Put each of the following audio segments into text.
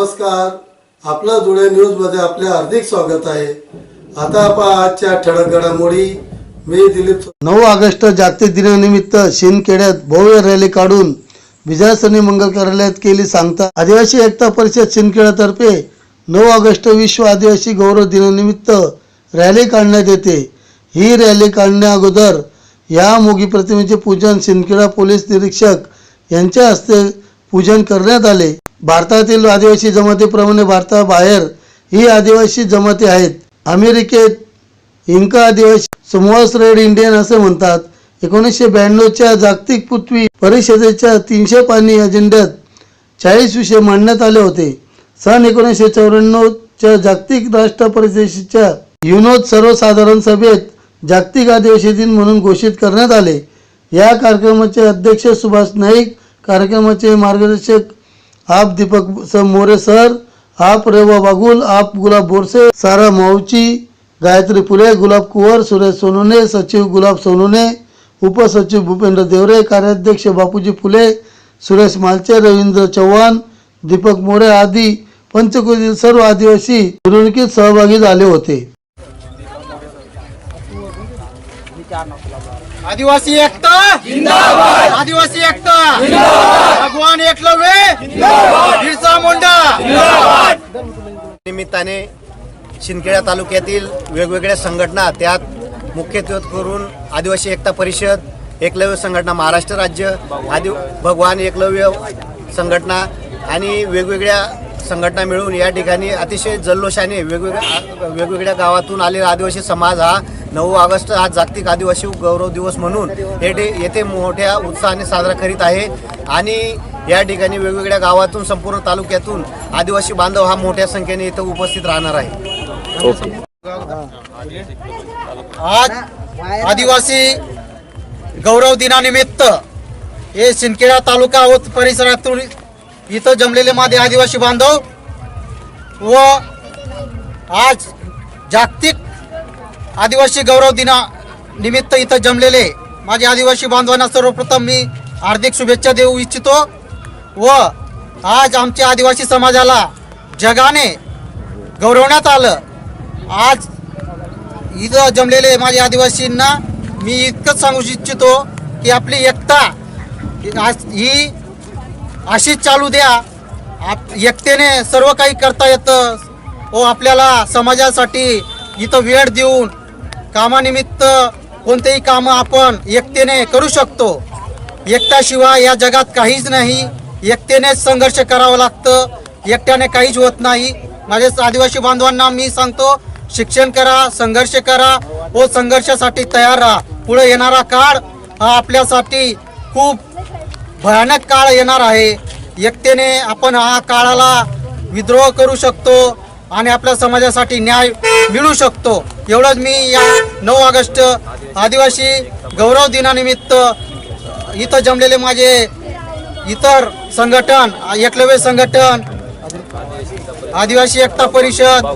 आपलं धुळे न्यूजमध्ये आपले हार्दिक स्वागत आहे. आता आपण आजच्या ठळक घडामोडी. मी दिलीप नऊ ऑगस्ट जागतिक दिनानिमित्त शिंदखेड्यात भव्य रॅली काढून विजयासनी मंगल कार्यालयात केली सांगता. आदिवासी एकता परिषद शिंदखेड्यातर्फे नऊ ऑगस्ट विश्व आदिवासी गौरव दिनानिमित्त रॅली काढण्यात येते. ही रॅली काढण्या अगोदर या मोगी प्रतिमेचे पूजन शिंदखेडा पोलीस निरीक्षक यांच्या हस्ते पूजन करण्यात आले. भारतातील आदिवासी जमातीप्रमाणे भारताबाहेर ही आदिवासी जमाती आहेत. अमेरिकेत इंका आदिवासी समूहास रेड इंडियन असे म्हणतात. एकोणीसशे ब्याण्णवच्या जागतिक पृथ्वी परिषदेच्या तीनशे पानी अजेंड्यात चाळीस विषय मांडण्यात आले होते. सन एकोणीसशे चौऱ्याण्णवच्या जागतिक राष्ट्र परिषदेच्या युनोद सर्वसाधारण सभेत जागतिक आदिवासी दिन म्हणून घोषित करण्यात आले. या कार्यक्रमाचे अध्यक्ष सुभाष नाईक कार्यक्रमाचे मार्गदर्शक आप दीपक स मोरे सर आप रेवा बागुल आप गुलाब बोरसे सारा माऊची गायत्री फुले गुलाब कुवर सुरेश सोनुने सचिव गुलाब सोनुने उपसचिव भूपेंद्र देवरे कार्याध्यक्ष बापूजी फुले सुरेश मालचे रवींद्र चव्हाण दीपक मोरे आदी पंचकुलीतील सर्व आदिवासी मिरवणुकीत सहभागी झाले होते. आदिवासी एकता? जिंदाबाद. आदिवासी एकता? जिंदाबाद. भगवान एकलव्य? जिंदाबाद. बिरसा मुंडा? निमित्ताने शिंदखेडा तालुक्यातील वेगवेगळ्या संघटना त्यात मुख्यत्वे करून आदिवासी एकता परिषद एकलव्य संघटना महाराष्ट्र राज्य आदि भगवान एकलव्य संघटना आणि वेगवेगळ्या संघटना मिळून या ठिकाणी अतिशय जल्लोषाने वेगवेगळ्या वेगवेगळ्या गावातून आलेला आदिवासी समाज हा नऊ ऑगस्ट हा जागतिक आदिवासी गौरव दिवस म्हणून येथे येथे मोठ्या उत्साहाने साजरा करीत आहे. आणि या ठिकाणी वेगवेगळ्या गावातून संपूर्ण तालुक्यातून आदिवासी बांधव हा मोठ्या संख्येने इथं उपस्थित राहणार आहे. आज आदिवासी गौरव दिनानिमित्त हे शिंदखेडा तालुका व परिसरातून इथं जमलेले माझे आदिवासी बांधव व आज जागतिक आदिवासी गौरव दिना निमित्त इथं जमलेले माझे आदिवासी बांधवांना सर्वप्रथम मी हार्दिक शुभेच्छा देऊ इच्छितो व आज आमच्या आदिवासी समाजाला जगाने गौरवण्यात आलं. आज इथं जमलेले माझ्या आदिवासींना मी इतकंच सांगू इच्छितो की आपली एकता आज- ही अशीच चालू द्या. आप एकतेने सर्व काही करता येतं. व आपल्याला समाजासाठी इथं वेळ देऊन कामानिमित्त कोणतेही कामं आपण एकतेने करू शकतो. एकट्याशिवाय या जगात काहीच नाही. एकतेनेच संघर्ष करावं लागतं. एकट्याने काहीच होत नाही. माझ्या आदिवासी बांधवांना मी सांगतो शिक्षण करा संघर्ष करा व संघर्षासाठी तयार राहा. पुढे येणारा काळ हा आपल्यासाठी खूप भयानक काळ येणार आहे. एकतेने आपण हा काळाला विद्रोह करू शकतो. आणि आपल्या समाजासाठी न्याय मिळू शकतो. एवढंच मी या नऊ ऑगस्ट आदिवासी गौरव दिनानिमित्त इथं जमलेले माझे इतर संघटन एकलव्य संघटन आदिवासी एकता परिषद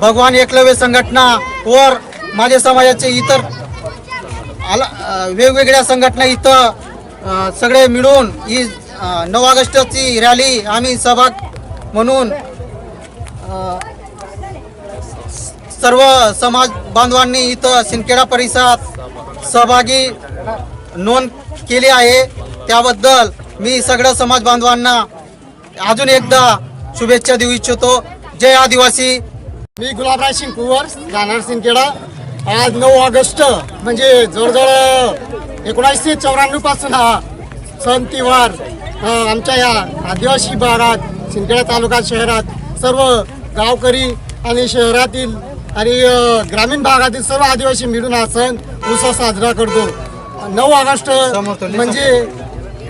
भगवान एकलव्य संघटना वर माझ्या समाजाचे इतर आला वेगवेगळ्या संघटना इथं सगळे मिळून ही नऊ ऑगस्टची रॅली आम्ही सहभाग म्हणून सर्व समाज बांधवांनी इथं सिंदखेडा परिसरात सहभागी नोंद केली आहे. त्याबद्दल मी सगळ्या समाज बांधवांना अजून एकदा शुभेच्छा देऊ इच्छितो. जय आदिवासी. मी गुलाबराज सिंग कुवर जाणार सिंदखेडा. आज नऊ ऑगस्ट म्हणजे जवळजवळ एकोणीसशे चौऱ्याण्णवपासून हा सण तिवार आमच्या या आदिवासी भागात सिंदखेडा तालुका शहरात सर्व गावकरी आणि शहरातील आणि ग्रामीण भागातील सर्व आदिवासी मिळून हा सण उत्सव साजरा करतो. नऊ ऑगस्ट म्हणजे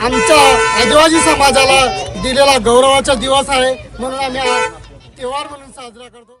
आमच्या आदिवासी समाजाला दिलेला गौरवाचा दिवस आहे म्हणून आम्ही हा त्योहार म्हणून साजरा करतो.